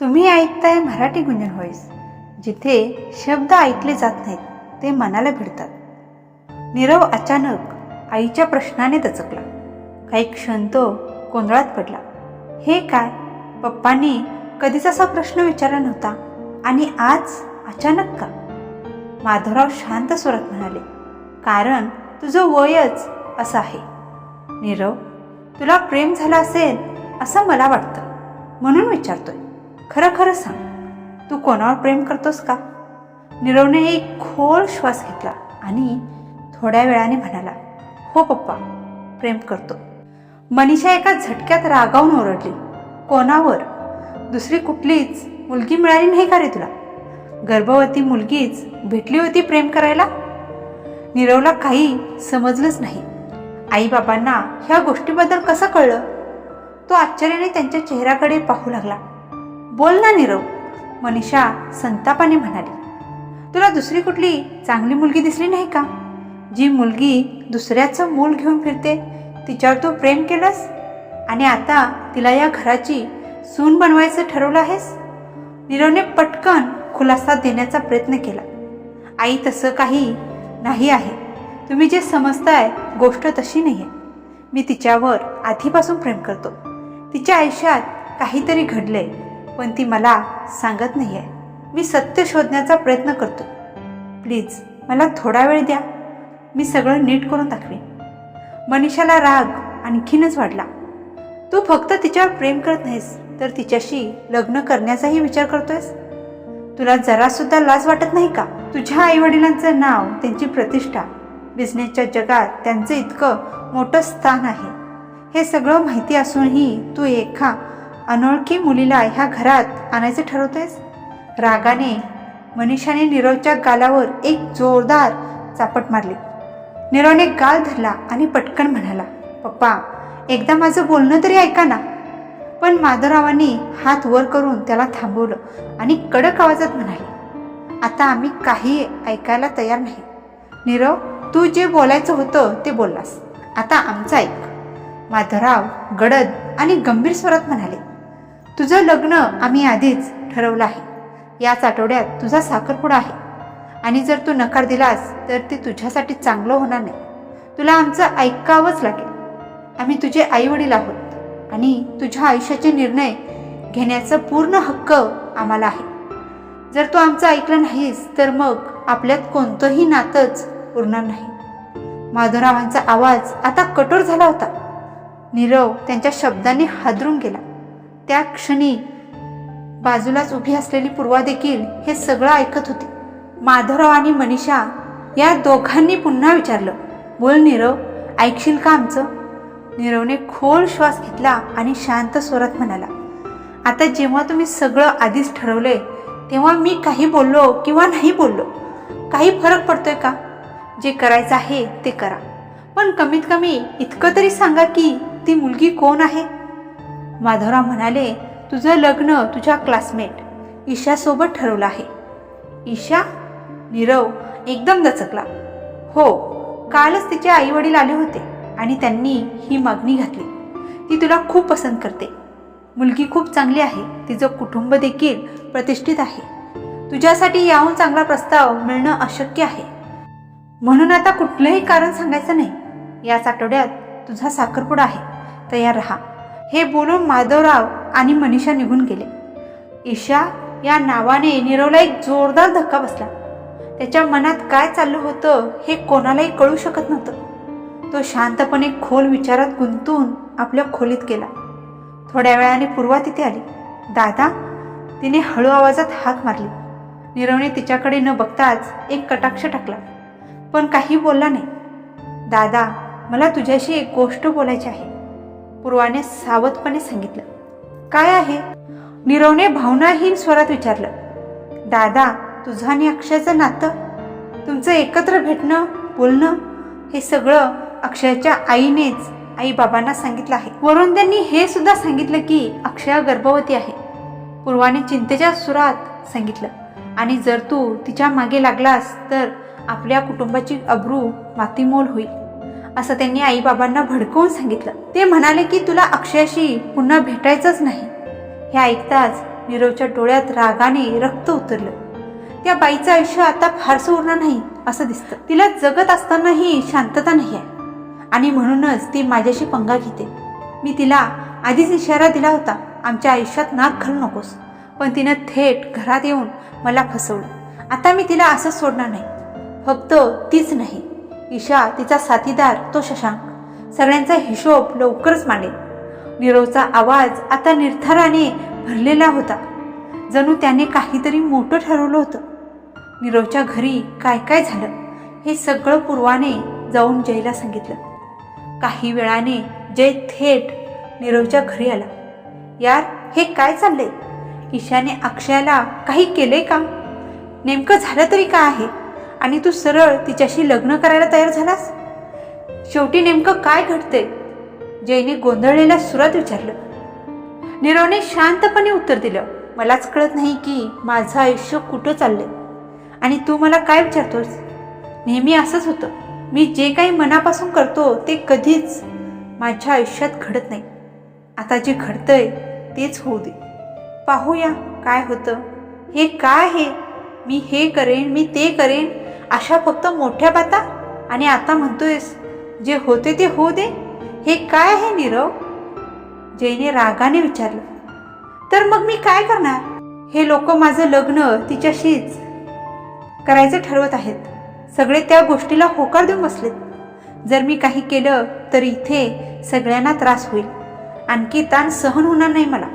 तुम्ही ऐकताय मराठी गुंजन व्हॉइस जिथे शब्द ऐकले जात नाहीत ते मनाला भिडतात. नीरव अचानक आईच्या प्रश्नाने दचकला. काही क्षण तो गोंधळात पडला. हे काय? पप्पांनी कधीच असा प्रश्न विचारला नव्हता? आणि आज अचानक का? माधवराव शांत स्वरात म्हणाले कारण तुझं वयच असं आहे. नीरव तुला प्रेम झालं असेल असं मला वाटतं म्हणून विचारतोय. खरं खरं सांग तू कोणावर प्रेम करतोस का? निरवने एक खोल श्वास घेतला आणि थोड्या वेळाने म्हणाला हो पप्पा प्रेम करतो. मनीषा एका झटक्यात रागावून ओरडली कोणावर? दुसरी कुठलीच मुलगी मिळाली नाही का रे तुला? गर्भवती मुलगीच भेटली होती प्रेम करायला? निरवला काही समजलंच नाही. आईबाबांना ह्या गोष्टीबद्दल कसं कळलं? तो आश्चर्याने त्यांच्या चेहऱ्याकडे पाहू लागला. बोल ना नीरव मनीषा संतापाने म्हणाली. तुला दुसरी कुठली चांगली मुलगी दिसली नाही का? जी मुलगी दुसऱ्याचं मूल घेऊन फिरते तिच्यावर तू प्रेम केलंस? आणि आता तिला या घराची सून बनवायचं ठरवलं आहेस? नीरवने पटकन खुलासा देण्याचा प्रयत्न केला. आई तसं काही नाही आहे. तुम्ही जे समजताय गोष्ट तशी नाही आहे मी तिच्यावर आधीपासून प्रेम करतो. तिच्या आयुष्यात काहीतरी घडलंय. पण ती मला सांगत नाही आहे मी सत्य शोधण्याचा प्रयत्न करतो. प्लीज मला थोडा वेळ द्या. मी सगळं नीट करून दाखवेन. मनीषाला राग आणखीनच वाढला. तू फक्त तिच्यावर प्रेम करत नाहीस तर तिच्याशी लग्न करण्याचाही विचार करतोयस? तुला जरासुद्धा लाज वाटत नाही का? तुझ्या आईवडिलांचं नाव त्यांची प्रतिष्ठा बिझनेसच्या जगात त्यांचं इतकं मोठं स्थान आहे. हे सगळं माहिती असूनही तू एका अनोळखी मुलीला ह्या घरात आणायचं ठरवतेस? रागाने मनीषाने नीरवच्या गालावर एक जोरदार चापट मारली. नीरवने गाल धरला आणि पटकन म्हणाला पप्पा एकदा माझं बोलणं तरी ऐका ना. पण माधवरावांनी हात वर करून त्याला थांबवलं आणि कडक आवाजात म्हणाले आता आम्ही काही ऐकायला तयार नाही. नीरव तू जे बोलायचं होतं ते बोललास. आता आमचं ऐक. माधवराव गडद आणि गंभीर स्वरात म्हणाले तुझं लग्न आम्ही आधीच ठरवलं आहे. याच आठवड्यात तुझा साखरपुडा आहे. आणि जर तू नकार दिलास तर ते तुझ्यासाठी चांगलं होणार नाही. तुला आमचं ऐकावंच लागेल. आम्ही तुझे आईवडील आहोत आणि तुझ्या आयुष्याचे निर्णय घेण्याचा पूर्ण हक्क आम्हाला आहे. जर तू आमचं ऐकलं नाहीस तर मग आपल्यात कोणतंही नातंच उरणार नाही. माधवरावांचा आवाज आता कठोर झाला होता. नीरव त्यांच्या शब्दांनी हादरून गेला. त्या क्षणी बाजूलाच उभी असलेली पूर्वा देखील हे सगळं ऐकत होती. माधवराव आणि मनीषा या दोघांनी पुन्हा विचारलं बोल नीरव ऐकशील का आमचं? नीरवने खोल श्वास घेतला आणि शांत स्वरात म्हणाला आता जेव्हा तुम्ही सगळं आधीच ठरवले तेव्हा मी काही बोललो किंवा नाही बोललो? काही फरक पडतोय का? जे करायचं आहे ते करा. पण कमीत कमी इतकं तरी सांगा की ती मुलगी कोण आहे? माधवराव म्हणाले तुझं लग्न तुझ्या क्लासमेट ईशासोबत ठरवलं आहे. ईशा? नीरव एकदम दचकला. हो कालच तिचे आई वडील आले होते आणि त्यांनी ही मागणी घातली. ती तुला खूप पसंत करते. मुलगी खूप चांगली आहे. तिचं कुटुंब देखील प्रतिष्ठित आहे. तुझ्यासाठी याहून चांगला प्रस्ताव मिळणं अशक्य आहे. म्हणून आता कुठलंही कारण सांगायचं नाही. याच आठवड्यात तुझा साखरपुडा आहे. तयार राहा. हे बोलून माधवराव आणि मनीषा निघून गेले. ईशा या नावाने नीरवला एक जोरदार धक्का बसला. त्याच्या मनात काय चाललं होतं हे कोणालाही कळू शकत नव्हतं. तो शांतपणे खोल विचारात गुंतून आपल्या खोलीत गेला. थोड्या वेळाने पूर्वा तिथे आली. दादा तिने हळू आवाजात हाक मारली. नीरवने तिच्याकडे न बघताच एक कटाक्ष टाकला. पण काही बोलला नाही. दादा मला तुझ्याशी एक गोष्ट बोलायची आहे. पूर्वाने सावधपणे सांगितलं. काय आहे? निरवने भावनाहीन स्वरात विचारलं. दादा तुझं आणि अक्षयचं नातं? तुमचं एकत्र भेटणं बोलणं हे सगळं अक्षयच्या आईनेच आई बाबांना सांगितलं आहे. वरून त्यांनी हे सुद्धा सांगितलं की अक्षया गर्भवती आहे. पूर्वाने चिंतेच्या सुरात सांगितलं. आणि जर तू तिच्यामागे लागलास तर आपल्या कुटुंबाची अब्रू मातीमोल होईल. असं त्यांनी आई बाबांना भडकवून सांगितलं. ते म्हणाले की तुला अक्षयाशी पुन्हा भेटायचंच नाही. हे ऐकताच नीरवच्या डोळ्यात रागाने रक्त उतरलं. त्या बाईचं आयुष्य आता फारसं उरणार नाही असं दिसतं. तिला जगत असतानाही शांतता नाही आहे. आणि म्हणूनच ती माझ्याशी पंगा घेते. मी तिला आधीच इशारा दिला होता आमच्या आयुष्यात नाक घालू नकोस. पण तिनं थेट घरात येऊन मला फसवलं. आता मी तिला असंच सोडणार नाही. फक्त तीच नाही. ईशा तिचा साथीदार तो शशांक. सगळ्यांचा हिशोब लवकरच मांडेल. नीरवचा आवाज आता निर्धाराने भरलेला होता. जणू त्याने काहीतरी मोठं ठरवलं होतं. नीरवच्या घरी काय काय झालं हे सगळं पूर्वाने जाऊन जयला सांगितलं. काही वेळाने जय थेट नीरवच्या घरी आला. यार हे काय चाललंय? ईशाने अक्षयाला काही केलंय का? नेमकं झालं तरी काय आहे? आणि तू सरळ तिच्याशी लग्न करायला तयार झालास? शेवटी नेमकं काय घडतंय? जयने गोंधळलेल्या सुरात विचारलं. निरवने शांतपणे उत्तर दिलं. मलाच कळत नाही की माझं आयुष्य कुठं चाललंय. आणि तू मला काय विचारतोस? नेहमी असंच होतं. मी जे काही मनापासून करतो ते कधीच माझ्या आयुष्यात घडत नाही. आता जे घडतंय तेच होऊ दे. पाहूया काय होतं. हे काय आहे? मी हे करेन मी ते करेन. अशा फक्त मोठ्या बाता? आणि आता म्हणतोयस जे होते ते होऊ दे. हे काय आहे नीरव? जयने रागाने विचारलं. तर मग मी काय करणार? हे लोक माझं लग्न तिच्याशीच करायचं ठरवत आहेत. सगळे त्या गोष्टीला होकार देऊन बसलेत. जर मी काही केलं तर इथे सगळ्यांना त्रास होईल. आणखी ताण सहन होणार नाही मला.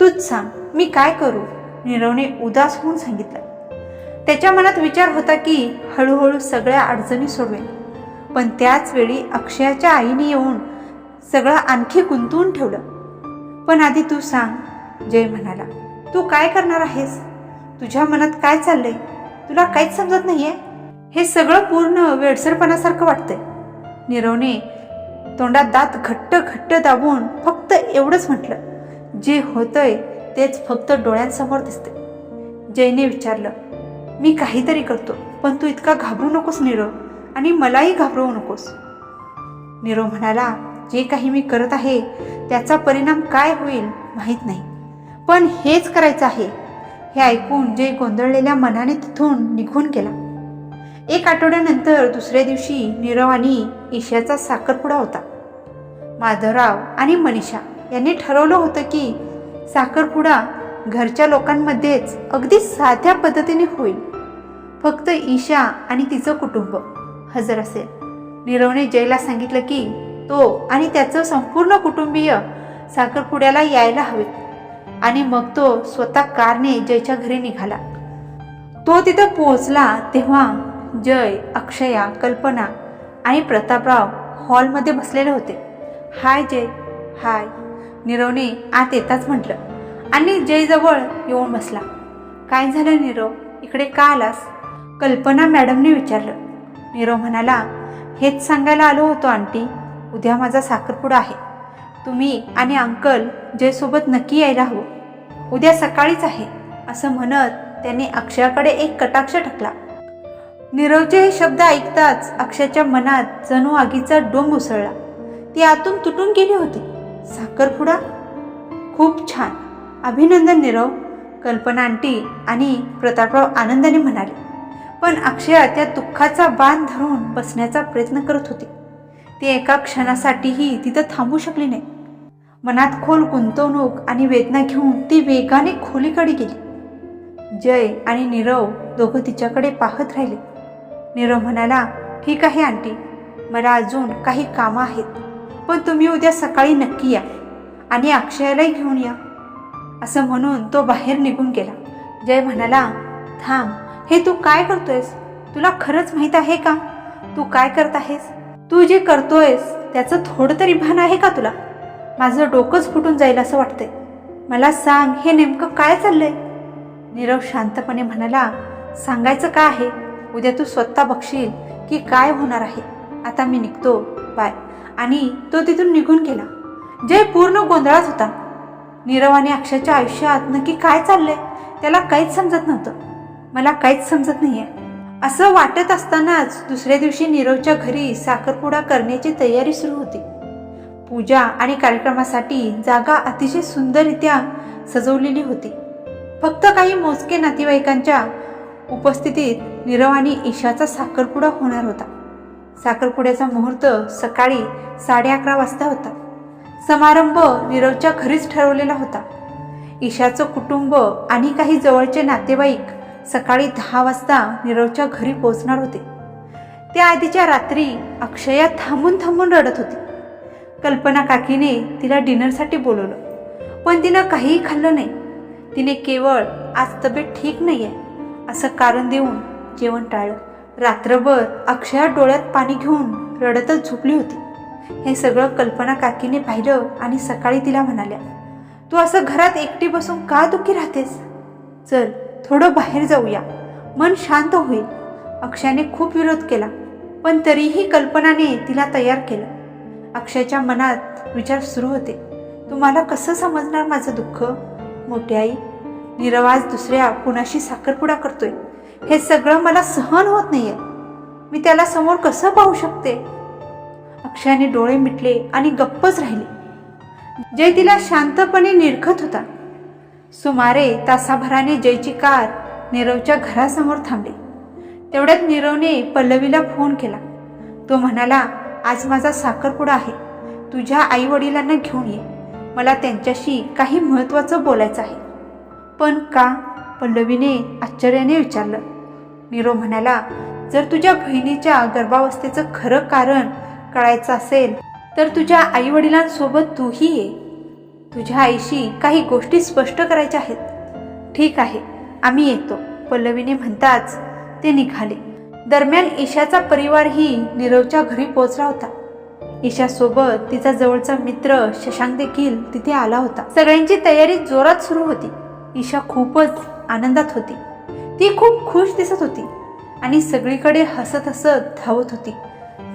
तूच सांग मी काय करू? नीरवने उदास होऊन सांगितलं. त्याच्या मनात विचार होता की हळूहळू सगळ्या अडचणी सोडवेल पण त्याच वेळी अक्षयाच्या आईने येऊन सगळं आणखी गुंतवून ठेवलं. पण आधी तू सांग जय म्हणाला. तू काय करणार आहेस? तुझ्या मनात काय चाललंय? तुला काहीच समजत नाहीये? हे सगळं पूर्ण वेडसरपणासारखं वाटतंय. निरवने तोंडात दात घट्ट घट्ट दाबून फक्त एवढंच म्हटलं. जे होतंय तेच फक्त डोळ्यांसमोर दिसते जयने विचारलं मी काहीतरी करतो पण तू इतका घाबरू नकोस नीरव आणि मलाही घाबरवू नकोस. नीरव म्हणाला जे काही मी करत आहे त्याचा परिणाम काय होईल माहीत नाही. पण हेच करायचं आहे. हे ऐकून जय गोंधळलेल्या मनाने तिथून निघून गेला. एक आठवड्यानंतर दुसऱ्या दिवशी नीरव आणि ईशाचा साखरपुडा होता. माधवराव आणि मनीषा यांनी ठरवलं होतं की साखरपुडा घरच्या लोकांमध्येच अगदी साध्या पद्धतीने होईल. फक्त ईशा आणि तिचं कुटुंब. हजर असेल. नीरवने जयला सांगितलं की तो आणि त्याचं संपूर्ण कुटुंबीय साखरपुड्याला यायला हवेत. आणि मग तो स्वतः कारने जयच्या घरी निघाला. तो तिथं पोहोचला तेव्हा जय अक्षया कल्पना आणि प्रतापराव हॉलमध्ये बसलेले होते. हाय जय हाय नीरवने आत येताच म्हटलं. आणि जयजवळ येऊन बसला. काय झालं नीरव? इकडे का आलास? कल्पना मॅडमने विचारलं. नीरव म्हणाला हेच सांगायला आलो होतो आंटी. उद्या माझा साखरपुडा आहे. तुम्ही आणि अंकल जयसोबत नक्की यायला हवं. उद्या सकाळीच आहे. असं म्हणत त्याने अक्षयाकडे एक कटाक्ष टाकला नीरवचे हे शब्द ऐकताच अक्षयाच्या मनात जणू आगीचा डोंब उसळला. ती आतून तुटून गेली होती. साखरपुडा? खूप छान. अभिनंदन नीरव कल्पना आंटी आणि प्रतापराव आनंदाने म्हणाले. पण अक्षया त्या दुःखाचा बांध धरून बसण्याचा प्रयत्न करत होती. ती एका क्षणासाठीही तिथं थांबू शकली नाही. मनात खोल गुंतवणूक आणि वेदना घेऊन ती वेगाने खोलीकडे गेली. जय आणि नीरव दोघं तिच्याकडे पाहत राहिले. नीरव म्हणाला ठीक आहे आंटी मला अजून काही कामं आहेत पण तुम्ही उद्या सकाळी नक्की या आणि अक्षयालाही घेऊन या. असं म्हणून तो बाहेर निघून गेला. जय म्हणाला थांब हे तू काय करतोयस? तुला खरंच माहीत आहे का? तू काय करत आहेस? तू जे करतोयस त्याचं थोडं तरी भान आहे का तुला? माझं डोकंच फुटून जाईल असं वाटतंय. मला सांग हे नेमकं काय चाललंय? नीरव शांतपणे म्हणाला सांगायचं काय आहे? उद्या तू स्वतः बघशील की काय होणार आहे. आता मी निघतो. बाय. आणि तो तिथून निघून गेला. जय पूर्ण गोंधळात होता. नीरव आणि अक्षयच्या आयुष्यात नक्की काय चाललंय? त्याला काहीच समजत नव्हतं. मला काहीच समजत नाहीये. असं वाटत असतानाच दुसऱ्या दिवशी नीरवच्या घरी साखरपुडा करण्याची तयारी सुरू होती. पूजा आणि कार्यक्रमासाठी जागा अतिशय सुंदररित्या सजवलेली होती. फक्त काही मोजके नातेवाईकांच्या उपस्थितीत नीरव आणि ईशाचा साखरपुडा होणार होता. साखरपुड्याचा मुहूर्त सकाळी साडे अकरा वाजता होता. समारंभ नीरवच्या घरीच ठरवलेला होता. ईशाचं कुटुंब आणि काही जवळचे नातेवाईक सकाळी दहा वाजता नीरवच्या घरी पोहोचणार होते. त्या आधीच्या रात्री अक्षया थांबून थांबून रडत होती. कल्पना काकीने तिला डिनरसाठी बोलवलं पण तिनं काहीही खाल्लं नाही. तिने केवळ आज तब्येत ठीक नाही आहे असं कारण देऊन जेवण टाळलं. रात्रभर अक्षया डोळ्यात पाणी घेऊन रडतच झोपली होती. हे सगळं कल्पना काकीने पाहिलं आणि सकाळी तिला म्हणाल्या तू असं घरात एकटी बसून का दुःखी राहतेस? चल थोडं बाहेर जाऊया. मन शांत होईल. अक्षयाने खूप विरोध केला पण तरीही कल्पनाने तिला तयार केलं. अक्षयच्या मनात विचार सुरू होते तुम्हाला कसं समजणार माझं दुःख? मोठी आई निरवाज दुसऱ्या कुणाशी साखरपुडा करतोय? हे सगळं मला सहन होत नाहीये. मी त्याला समोर कसं पाहू शकते? अक्षयाने डोळे मिटले आणि गप्पच राहिले. जय तिला शांतपणे निरखत होता. सुमारे तासाभराने जयची कार नीरवच्या घरासमोर थांबली. तेवढ्यात नीरवने पल्लवीला फोन केला. तो म्हणाला आज माझा साखरपुडा आहे. तुझ्या आई वडिलांना घेऊन ये. मला त्यांच्याशी काही महत्त्वाचं बोलायचं आहे. पण का? पल्लवीने आश्चर्याने विचारलं. नीरव म्हणाला जर तुझ्या बहिणीच्या गर्भावस्थेचं खरं कारण कळायचं असेल तर तुझ्या आई वडिलांसोबत तूही ये. तुझ्या आईशी काही गोष्टी स्पष्ट करायच्या आहेत. ठीक आहे आम्ही येतो. पल्लवीने म्हणताच ते निघाले. दरम्यान ईशाचा परिवारही नीरवच्या घरी पोहोचला होता. ईशासोबत तिचा जवळचा मित्र शशांक देखील तिथे आला होता. सगळ्यांची तयारी जोरात सुरू होती. ईशा खूपच आनंदात होती. ती खूप खुश दिसत होती आणि सगळीकडे हसत हसत धावत होती.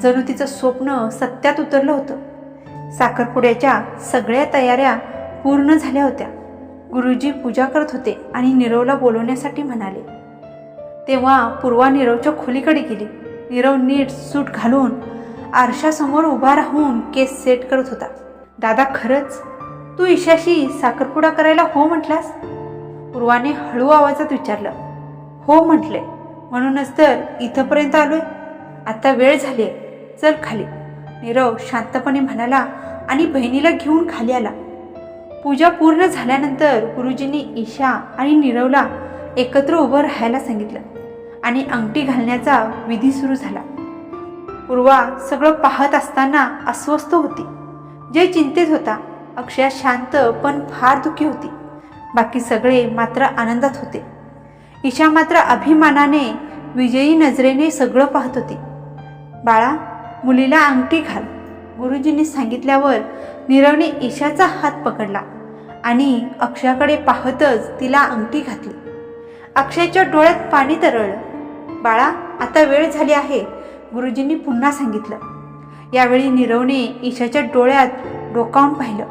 जणू तिचं स्वप्न सत्यात उतरलं होतं. साखरपुड्याच्या सगळ्या तयाऱ्या पूर्ण झाल्या होत्या. गुरुजी पूजा करत होते आणि नीरवला बोलवण्यासाठी म्हणाले तेव्हा पूर्वा नीरवच्या खोलीकडे गेली. नीरव नीट सूट घालून आरशासमोर उभा राहून केस सेट करत होता. दादा खरंच? तू ईशाशी साखरपुडा करायला हो म्हटलास? पूर्वाने हळू आवाजात विचारलं. हो म्हटले. म्हणूनच तर इथंपर्यंत आलोय. आता वेळ झाली आहे चल खाली. नीरव शांतपणे म्हणाला आणि बहिणीला घेऊन खाली आला. पूजा पूर्ण झाल्यानंतर गुरुजींनी ईशा आणि नीरवला एकत्र उभं राहायला सांगितलं आणि अंगठी घालण्याचा विधी सुरू झाला. पूर्वा सगळं पाहत असताना अस्वस्थ होती. जय चिंतेत होता अक्षया शांत पण फार दुःखी होती. बाकी सगळे मात्र आनंदात होते. ईशा मात्र अभिमानाने विजयी नजरेने सगळं पाहत होती. बाळा मुलीला अंगठी घाल. गुरुजींनी सांगितल्यावर नीरवने ईशाचा हात पकडला आणि अक्षयाकडे पाहतच तिला अंगठी घातली. अक्षयच्या डोळ्यात पाणी तरळलं. बाळा आता वेळ झाली आहे गुरुजींनी पुन्हा सांगितलं. यावेळी नीरवने ईशाच्या डोळ्यात डोकावून पाहिलं.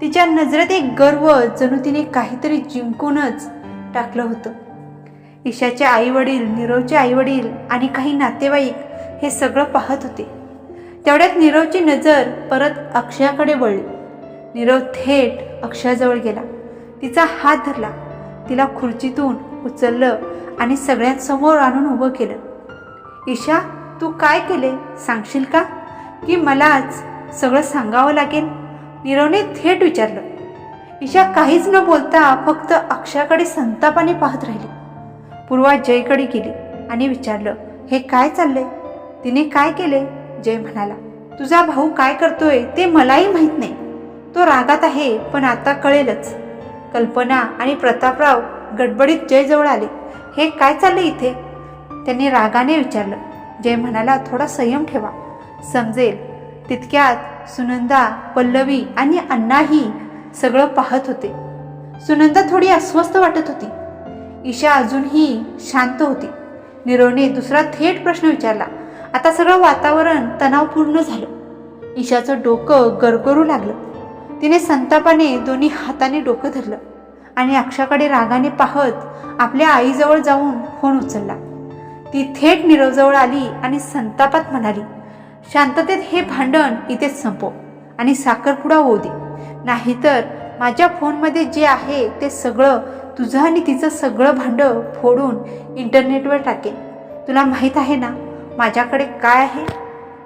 तिच्या नजरेत एक गर्व जणू तिने काहीतरी जिंकूनच टाकलं होतं. ईशाचे आई वडील नीरवचे आई वडील आणि काही नातेवाईक हे सगळं पाहत होते. तेवढ्यात नीरवची नजर परत अक्षयाकडे वळली. नीरव थेट अक्षयाजवळ गेला. तिचा हात धरला. तिला खुर्चीतून उचललं आणि सगळ्यांसमोर आणून उभं केलं. ईशा तू काय केले? सांगशील का? की मलाच सगळं सांगावं लागेल? नीरवने थेट विचारलं. ईशा काहीच न बोलता फक्त अक्षयाकडे संतापाने पाहत राहिली. पूर्वा जयकडे गेली आणि विचारलं हे काय चाललंय? तिने काय केले? जय म्हणाला तुझा भाऊ काय करतोय ते मलाही माहीत नाही. तो रागात आहे पण आता कळेलच. कल्पना आणि प्रतापराव गडबडीत जयजवळ आले. हे काय चाललं इथे? त्यांनी रागाने विचारलं. जय म्हणाला थोडा संयम ठेवा. समजेल. तितक्यात सुनंदा पल्लवी आणि अण्णाही सगळं पाहत होते. सुनंदा थोडी अस्वस्थ वाटत होती. ईशा अजूनही शांत होती. निरवने दुसरा थेट प्रश्न विचारला. आता सगळं वातावरण तणावपूर्ण झालं. ईशाचं डोकं गरगरू लागलं. तिने संतापाने दोन्ही हाताने डोकं धरलं आणि अक्षाकडे रागाने पाहत आपल्या आईजवळ जाऊन फोन उचलला. ती थेट नीरवजवळ आली आणि संतापात म्हणाली शांततेत हे भांडण इथेच संपव आणि साखरपुडा होऊ दे. नाहीतर माझ्या फोनमध्ये जे आहे ते सगळं तुझं आणि तिचं सगळं भांडं फोडून इंटरनेटवर टाकेन. तुला माहीत आहे ना? माझ्याकडे काय आहे?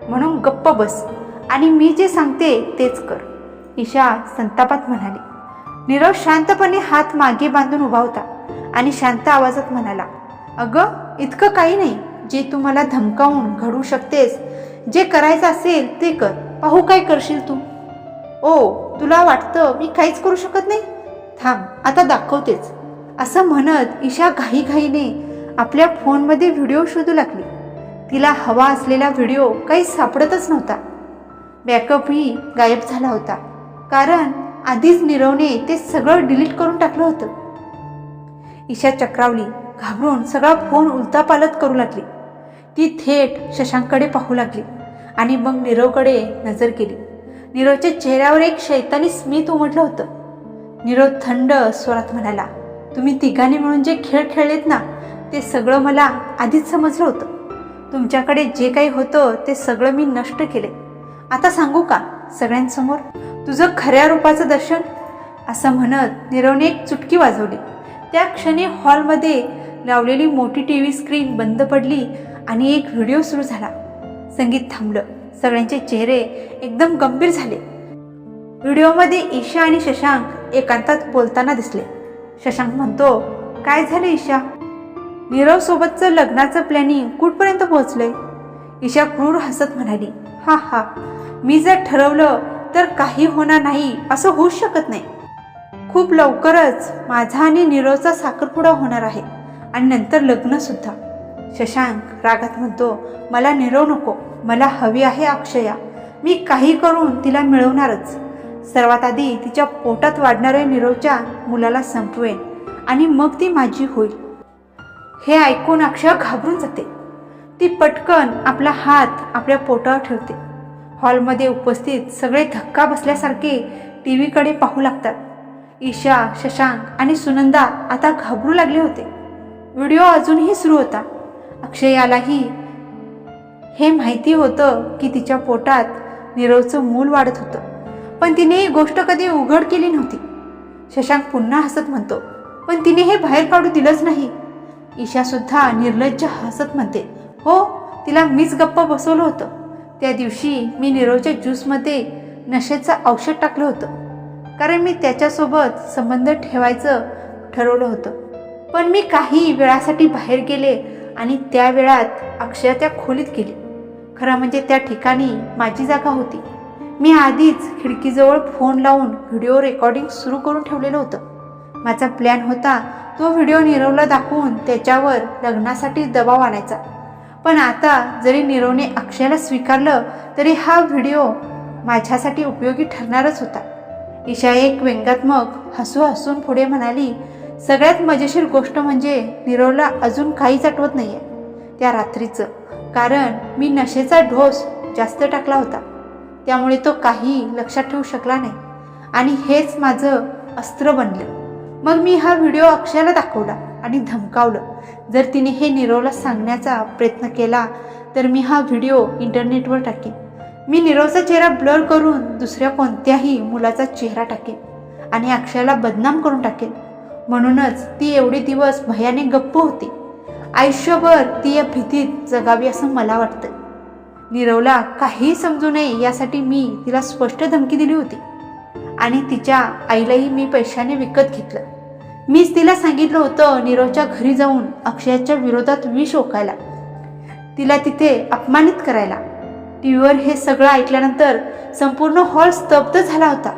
म्हणून गप्प बस. आणि मी जे सांगते तेच कर. ईशा संतापात म्हणाली. नीरव शांतपणे हात मागे बांधून उभा होता आणि शांत आवाजात म्हणाला अगं इतकं काही नाही. जे तू मला धमकावून घडू शकतेस जे करायचं असेल ते कर. पाहू काय करशील तू? ओ तुला वाटतं मी काहीच करू शकत नाही? थांब आता दाखवतेच. असं म्हणत ईशा घाईघाईने आपल्या फोनमध्ये व्हिडिओ शोधू लागली. तिला हवा असलेला व्हिडिओ काही सापडतच नव्हता. बॅकअपही गायब झाला होता. कारण आधीच निरवने ते सगळं डिलीट करून टाकलं होतं. ईशा चक्रावली घाबरून सगळा फोन उलतापालत करू लागली. ती थेट शशांककडे पाहू लागली आणि मग नीरवकडे नजर केली. नीरवच्या चेहऱ्यावर एक शैतानी स्मित उमटलं होतं. नीरव थंड स्वरात म्हणाला तुम्ही तिघांनी मिळून जे खेळ खेळलेत ना ते सगळं मला आधीच समजलं होतं. तुमच्याकडे जे काही होतं ते सगळं मी नष्ट केले. आता सांगू का सगळ्यांसमोर? तुझं खऱ्या रूपाचं दर्शन? असं म्हणत निरवने एक चुटकी वाजवली. त्या क्षणी हॉलमध्ये लावलेली मोठी टी व्ही स्क्रीन बंद पडली आणि एक व्हिडिओ सुरू झाला. संगीत थांबलं. सगळ्यांचे चेहरे एकदम गंभीर झाले. व्हिडिओमध्ये ईशा आणि शशांक एकांतात बोलताना दिसले. शशांक म्हणतो काय झालं ईशा? नीरव सोबतचं लग्नाचं प्लॅनिंग कुठपर्यंत पोहोचलंय? ईशा क्रूर हसत म्हणाली हा हा मी जर ठरवलं तर काही होणार नाही असं होऊच शकत नाही. खूप लवकरच माझा आणि नीरवचा साखरपुडा होणार आहे आणि नंतर लग्न सुद्धा. शशांक रागात म्हणतो मला नीरव नको मला हवी आहे अक्षया. मी काही करून तिला मिळवणारच. सर्वात आधी तिच्या पोटात वाढणाऱ्या नीरवच्या मुलाला संपवेन आणि मग ती माझी होईल. हे ऐकून अक्षय घाबरून जाते. ती पटकन आपला हात आपल्या पोटावर ठेवते. हॉलमध्ये उपस्थित सगळे धक्का बसल्यासारखे टी व्हीकडे पाहू लागतात. ईशा शशांक आणि सुनंदा आता घाबरू लागले होते. व्हिडिओ अजूनही सुरू होता. अक्षयालाही हे माहिती होतं की तिच्या पोटात नीरवचं मूल वाढत होतं. पण तिने ही गोष्ट कधी उघड केली नव्हती. शशांक पुन्हा हसत म्हणतो पण तिने हे बाहेर काढू दिलंच नाही. ईशासुद्धा निर्लज्ज हसत म्हणते हो तिला मीच गप्प बसवलं होतं. त्या दिवशी मी नीरवच्या ज्यूसमध्ये नशेचं औषध टाकलं होतं. कारण मी त्याच्यासोबत संबंध ठेवायचं ठरवलं होतं. पण मी काही वेळासाठी बाहेर गेले आणि त्या वेळात अक्षय त्या खोलीत गेली. खरं म्हणजे त्या ठिकाणी माझी जागा होती. मी आधीच खिडकीजवळ फोन लावून व्हिडिओ रेकॉर्डिंग सुरू करून ठेवलेलं होतं. माझा प्लॅन होता तो व्हिडिओ नीरवला दाखवून त्याच्यावर लग्नासाठी दबाव आणायचा. पण आता जरी नीरवने अक्षयला स्वीकारलं तरी हा व्हिडिओ माझ्यासाठी उपयोगी ठरणारच होता. ईशा एक व्यंगात्मक हसू हसून पुढे म्हणाली सगळ्यात मजेशीर गोष्ट म्हणजे नीरवला अजून काहीच आठवत आहे त्या रात्रीचं. कारण मी नशेचा ढोस जास्त टाकला होता. त्यामुळे तो काही लक्षात ठेवू शकला नाही. आणि हेच माझं अस्त्र बनलं. मग मी हा व्हिडिओ अक्षयाला दाखवला आणि धमकावलं. जर तिने हे नीरवला सांगण्याचा प्रयत्न केला तर मी हा व्हिडिओ इंटरनेटवर टाकेन. मी नीरवचा चेहरा ब्लर करून दुसऱ्या कोणत्याही मुलाचा चेहरा टाकेन आणि अक्षयाला बदनाम करून टाकेन. म्हणूनच ती एवढे दिवस भयाने गप्प होती. आयुष्यभर ती या भीतीत जगावी असं मला वाटतं. नीरवला काही समजू नये यासाठी मी तिला स्पष्ट धमकी दिली होती आणि तिच्या आईलाही मी पैशाने विकत घेतलं. मीच तिला सांगितलं होतं नीरवच्या घरी जाऊन अक्षयाच्या विरोधात विष ओकायला. तिला तिथे अपमानित करायला. टी व्हीवर हे सगळं ऐकल्यानंतर संपूर्ण हॉल स्तब्ध झाला होता.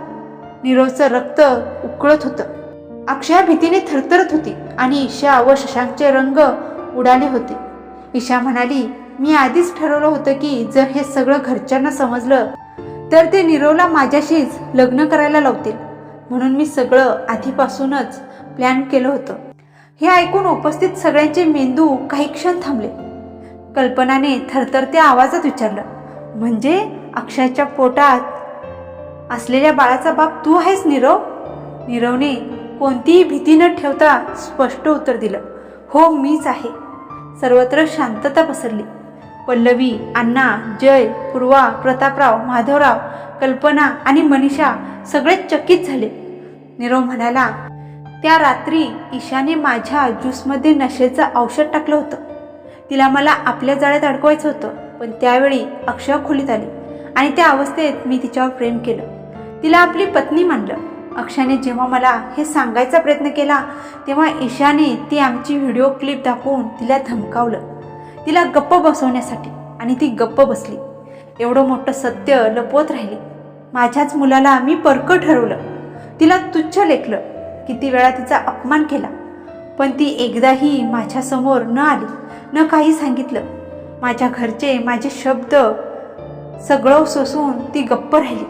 नीरवचं रक्त उकळत होतं. अक्षया भीतीने थरथरत होती आणि ईशा व शशांकचे रंग उडाले होते. ईशा म्हणाली मी आधीच ठरवलं होतं की जर हे सगळं घरच्यांना समजलं तर ते नीरवला माझ्याशीच लग्न करायला लावतील. म्हणून मी सगळं आधीपासूनच प्लॅन केलं होतं. हे ऐकून उपस्थित सगळ्यांचे मेंदू काही क्षण थांबले. कल्पनाने थरथरत्या आवाजात विचारलं म्हणजे अक्षयच्या पोटात असलेल्या बाळाचा बाप तू आहेस नीरव? नीरवने कोणतीही भीती न ठेवता स्पष्ट उत्तर दिलं हो मीच आहे. सर्वत्र शांतता पसरली. पल्लवी अण्णा जय पूर्वा प्रतापराव माधवराव कल्पना आणि मनीषा सगळे चकित झाले. नीरव म्हणाला त्या रात्री ईशाने माझ्या ज्यूसमध्ये नशेचं औषध टाकलं होतं. तिला मला आपल्या जाळ्यात अडकवायचं होतं पण त्यावेळी अक्षय खोलीत आली आणि त्या अवस्थेत मी तिच्यावर प्रेम केलं. तिला आपली पत्नी मानलं. अक्षयाने जेव्हा मला हे सांगायचा प्रयत्न केला तेव्हा ईशाने ती आमची व्हिडिओ क्लिप दाखवून तिला धमकावलं. तिला गप्प बसवण्यासाठी आणि ती गप्प बसली. एवढं मोठं सत्य लपवत राहिली. माझ्याच मुलाला मी परकं ठरवलं. तिला तुच्छ लेखलं. किती वेळा तिचा अपमान केला. पण ती एकदाही माझ्यासमोर न आली न काही सांगितलं. माझ्या घरचे माझे शब्द सगळं सोसून ती गप्प राहिली.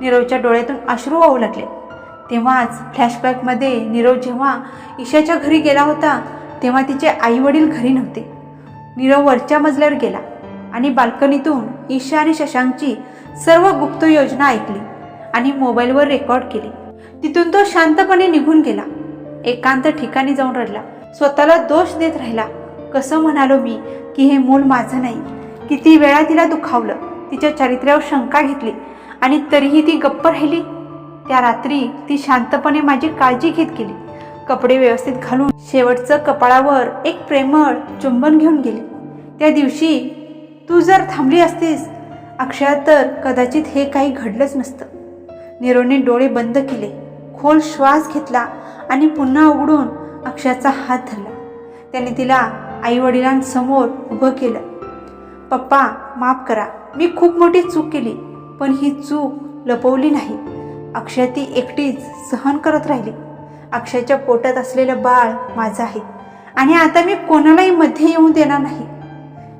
नीरवच्या डोळ्यातून अश्रू वाहू लागले. तेव्हाच फ्लॅशबॅकमध्ये नीरव जेव्हा ईशाच्या घरी गेला होता तेव्हा तिचे आई वडील घरी नव्हते. नीरव वरच्या मजल्यावर गेला आणि बाल्कनीतून ईशा आणि शशांकची सर्व गुप्त योजना ऐकली आणि मोबाईलवर रेकॉर्ड केली. तिथून तो शांतपणे निघून गेला. एकांत ठिकाणी जाऊन रडला. स्वतःला दोष देत राहिला. कसं म्हणालो मी की हे मूल माझं नाही. किती वेळा तिला दुखावलं तिच्या चारित्र्यावर शंका घेतली आणि तरीही ती गप्प राहिली. त्या रात्री ती शांतपणे माझी काळजी घेत गेली. कपडे व्यवस्थित घालून शेवटचं कपाळावर एक प्रेमळ चुंबन घेऊन गेली. त्या दिवशी तू जर थांबली असतीस अक्षया तर कदाचित हे काही घडलंच नसतं. निरोने डोळे बंद केले. खोल श्वास घेतला आणि पुन्हा उघडून अक्षयाचा हात धरला. त्याने तिला आई वडिलांसमोर उभं केलं. पप्पा माफ करा. मी खूप मोठी चूक केली पण ही चूक लपवली नाही. अक्षय ती एकटीच सहन करत राहिली. अक्षयच्या पोटात असलेलं बाळ माझं आहे आणि आता मी कोणालाही मध्ये येऊ देणार नाही.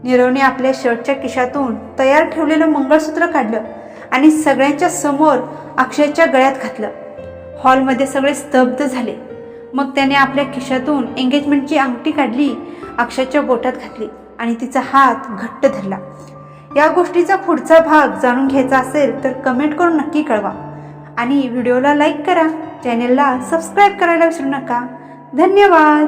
नीरवने आपल्या शर्टच्या खिशातून तयार ठेवलेलं मंगळसूत्र काढलं आणि सगळ्यांच्या समोर अक्षयच्या गळ्यात घातलं. हॉलमध्ये सगळे स्तब्ध झाले. मग त्याने आपल्या खिशातून एंगेजमेंटची अंगठी काढली अक्षयच्या बोटात घातली आणि तिचा हात घट्ट धरला. या गोष्टीचा पुढचा भाग जाणून घ्यायचा असेल तर कमेंट करून नक्की कळवा. आणि व्हिडिओला लाईक करा चॅनेलला सबस्क्राईब करायला विसरू नका. धन्यवाद!